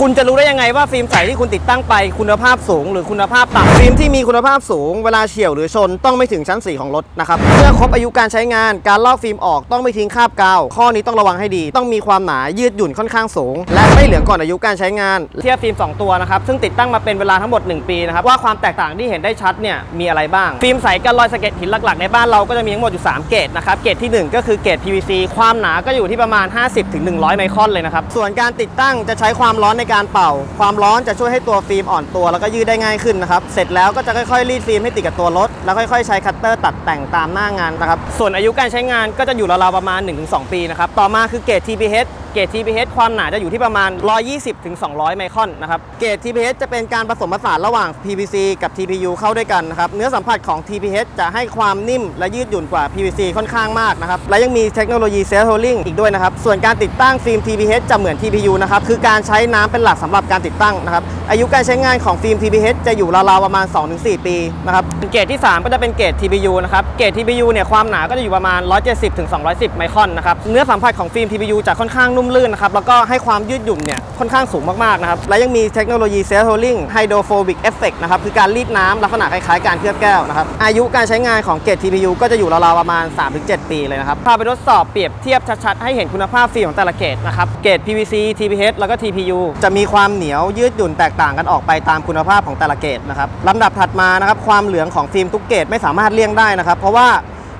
คุณจะรู้ได้ยังไงว่าฟิล์มใสที่คุณติดตั้งไปคุณภาพสูง หรือคุณภาพต่ำฟิล์มที่มีคุณภาพสูง เวลาเฉี่ยวหรือชนต้องไม่ถึงชั้นสีของรถนะครับเมื่อครบอายุการใช้งานการลอกฟิล์มออกต้องไม่ทิ้งคราบกาวข้อนี้ต้องระวังให้ดี ต้องมีความหนายืดหยุ่นค่อนข้างสูง และไม่เหลืองก่อนอายุการใช้งานเทียบฟิล์ม 2 ตัวนะครับซึ่งติดตั้งมาเป็นเวลาทั้งหมด 1 ปีนะครับว่าความแตกต่างที่เห็นได้ชัดเนี่ยมีอะไรบ้าง ฟิล์มใสกันรอยสะเก็ดหินหลักๆในบ้านเราก็จะมีทั้งหมดอยู่3เกรดนะครับเกรดที่ 1 ก็คือเกรด PVC ความหนาก็อยู่ที่ประมาณ 50-100 ไมครอนเลยนะครับส่วนการติดตั้งจะใช้ความร้อนในการเป่า ความร้อนจะช่วยให้ตัวฟิล์มอ่อนตัว แล้วก็ยืดได้ง่ายขึ้นนะครับเสร็จแล้วก็จะค่อยๆรีดฟิล์มให้ติดกับตัวรถ แล้วค่อยๆใช้คัตเตอร์ตัดแต่งตามหน้างานนะครับส่วนอายุการใช้งานก็จะอยู่ราวๆประมาณ 1-2 ปีนะครับต่อมาคือเกรด TPH เกรด TPH ความหนาจะอยู่ที่ประมาณ 120ถึง200 ไมครอนนะครับ เกรด TPH จะเป็นการผสมผสานระหว่าง PVC กับ TPU เข้าด้วยกันนะครับ เนื้อสัมผัสของ TPH จะให้ความนิ่มและยืดหยุ่นกว่า PVC ค่อนข้างมากนะครับ และยังมีเทคโนโลยี Self Healing อีกด้วยนะครับ ส่วนการติดตั้งฟิล์ม TPH จะเหมือน TPU นะครับ คือการใช้น้ำเป็นหลักสำหรับการติดตั้งนะครับ อายุการใช้งานของฟิล์ม TPH จะอยู่ราวๆประมาณ 2-4 ปีนะครับ เกรดที่ 3 ก็จะเป็นเกรด TPU นะครับ เกรด TPU เนี่ยความหนาก็จะอยู่ประมาณ 170ถึง210 ไมครอนนะครับ เนื้อสัมผัสของฟิล์ม TPU จะค่อนข้างนุ่มลื่นนะครับ แล้วก็ให้ความยืดหยุ่นเนี่ยค่อนข้างสูงมากๆนะครับ และยังมีเทคโนโลยี Self Healing Hydrophobic Effect นะครับ คือการรีดน้ำลักษณะคล้ายๆการเคลือบแก้วนะครับ อายุการใช้งานของเกรด TPU ก็จะอยู่ราวๆประมาณ 3-7 ปีเลยนะครับพาไปทดสอบเปรียบเทียบชัดๆให้เห็นคุณภาพฟิล์มของแต่ละเกรดนะครับเกรด PVC TPH แล้วก็ TPU จะมีความเหนียวยืดหยุ่นแตกต่างกันออกไปตามคุณภาพของแต่ละเกรดนะครับลำดับถัดมานะครับความเหลืองของฟิล์มทุกเกรดไม่สามารถเลี่ยงได้นะครับเพราะว่า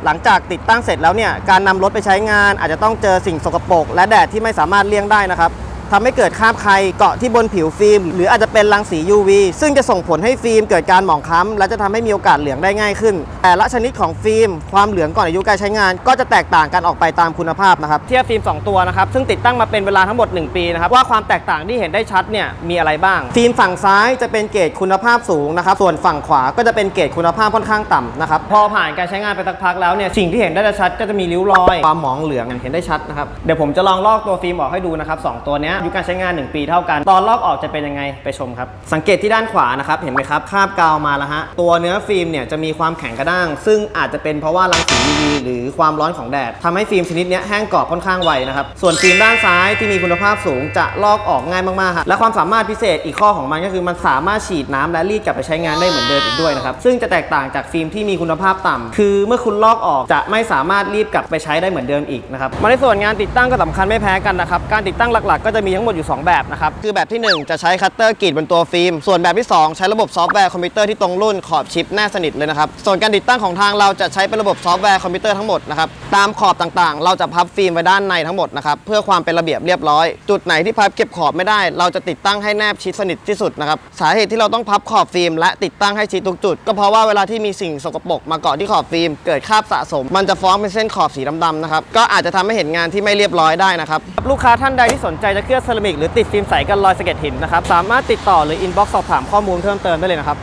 หลังจากติดตั้งเสร็จแล้วเนี่ยการนำรถไปใช้งานอาจจะต้องเจอสิ่งสกปรกและแดดที่ไม่สามารถเลี่ยงได้นะครับ ทำให้เกิดคราบใครเกาะที่บนผิวฟิล์ม หรืออาจจะเป็นรังสี UV ซึ่งจะส่งผลให้ฟิล์มเกิดการหมองคล้ำและจะทำให้มีโอกาสเหลืองได้ง่ายขึ้น แต่ละชนิดของฟิล์มความเหลืองก่อนอายุการใช้งาน ก็จะแตกต่างกันออกไปตามคุณภาพนะครับเทียบฟิล์ม 2 ตัวนะครับซึ่งติดตั้งมาเป็นเวลาทั้งหมด 1 ปีนะครับว่าความแตกต่างที่เห็นได้ชัดเนี่ยมีอะไรบ้าง ฟิล์มฝั่งซ้ายจะเป็นเกรดคุณภาพสูงนะครับส่วนฝั่งขวาก็จะเป็นเกรดคุณภาพค่อนข้างต่ำนะครับพอผ่านการใช้งานไปสักพักแล้วเนี่ยสิ่งที่เห็นได้ชัดก็จะมีริ้วรอย ความหมองเหลืองอย่างเห็นได้ชัดนะครับเดี๋ยวผมจะลองลอกตัวฟิล์มออกให้ดูนะครับสองตัวเนี้ยอายุการใช้งาน 1 ปีเท่ากัน ตอนลอกออกจะเป็นยังไงไปชมครับ สังเกตที่ด้านขวานะครับ เห็นไหมครับคาบกาวมาแล้วฮะ ตัวเนื้อฟิล์มเนี่ยจะมีความแข็งกระด้าง ซึ่งอาจจะเป็นเพราะว่ารังสี UV หรือความร้อนของแดดทำให้ฟิล์มชนิดนี้แห้งกรอบค่อนข้างไวนะครับ ส่วนฟิล์มด้านซ้ายที่มีคุณภาพสูงจะลอกออกง่ายมากๆครับและความสามารถพิเศษอีกข้อของมันก็คือมันสามารถฉีดน้ำและรีดกลับไปใช้งานได้เหมือนเดิมอีกด้วยนะครับซึ่งจะแตกต่างจากฟิล์มที่มีคุณภาพต่ำคือเมื่อคุณลอกออกจะไม่สามารถรีดกลับไปใช้ได้เหมือนเดิมอีกนะครับมาในส่วนงานติดตั้งก็สำคัญไม่แพ้กันนะครับการติดตั้งหลักๆ ก็จะมีทั้งหมดอยู่ 2 แบบนะครับ คือแบบที่ 1 จะใช้คัตเตอร์กรีดบนตัวฟิล์ม ส่วนแบบที่ 2 ใช้ระบบซอฟต์แวร์คอมพิวเตอร์ที่ตรงรุ่นขอบชิปแน่สนิทเลยนะครับ ส่วนการติดตั้งของทางเราจะใช้เป็นระบบซอฟต์แวร์คอมพิวเตอร์ทั้งหมดนะครับ ตามขอบต่างๆ เราจะพับฟิล์มไว้ด้านในทั้งหมดนะครับ เพื่อความเป็นระเบียบเรียบร้อย จุดไหนที่พับเก็บขอบไม่ได้ เราจะติดตั้งให้แนบชิดสนิทที่สุดนะครับ สาเหตุที่เราต้องพับขอบฟิล์มและติดตั้งให้ชิดทุกจุด ก็เพราะว่าเวลาที่มีสิ่งสกปรกมาเกาะที่ขอบฟิล์มเกิดคราบสะสม มันจะฟ้องเป็นเส้นขอบสีดำๆนะครับ ก็อาจจะทำให้เห็นงานที่ไม่เรียบร้อยได้นะครับ ลูกค้าท่านใดที่สนใจจะเคลือบเซรามิกหรือติดฟิล์มใสกันรอยสะเก็ดหินนะครับ สามารถติดต่อหรืออินบ็อกซ์สอบถามข้อมูลเพิ่มเติมได้เลยนะครับ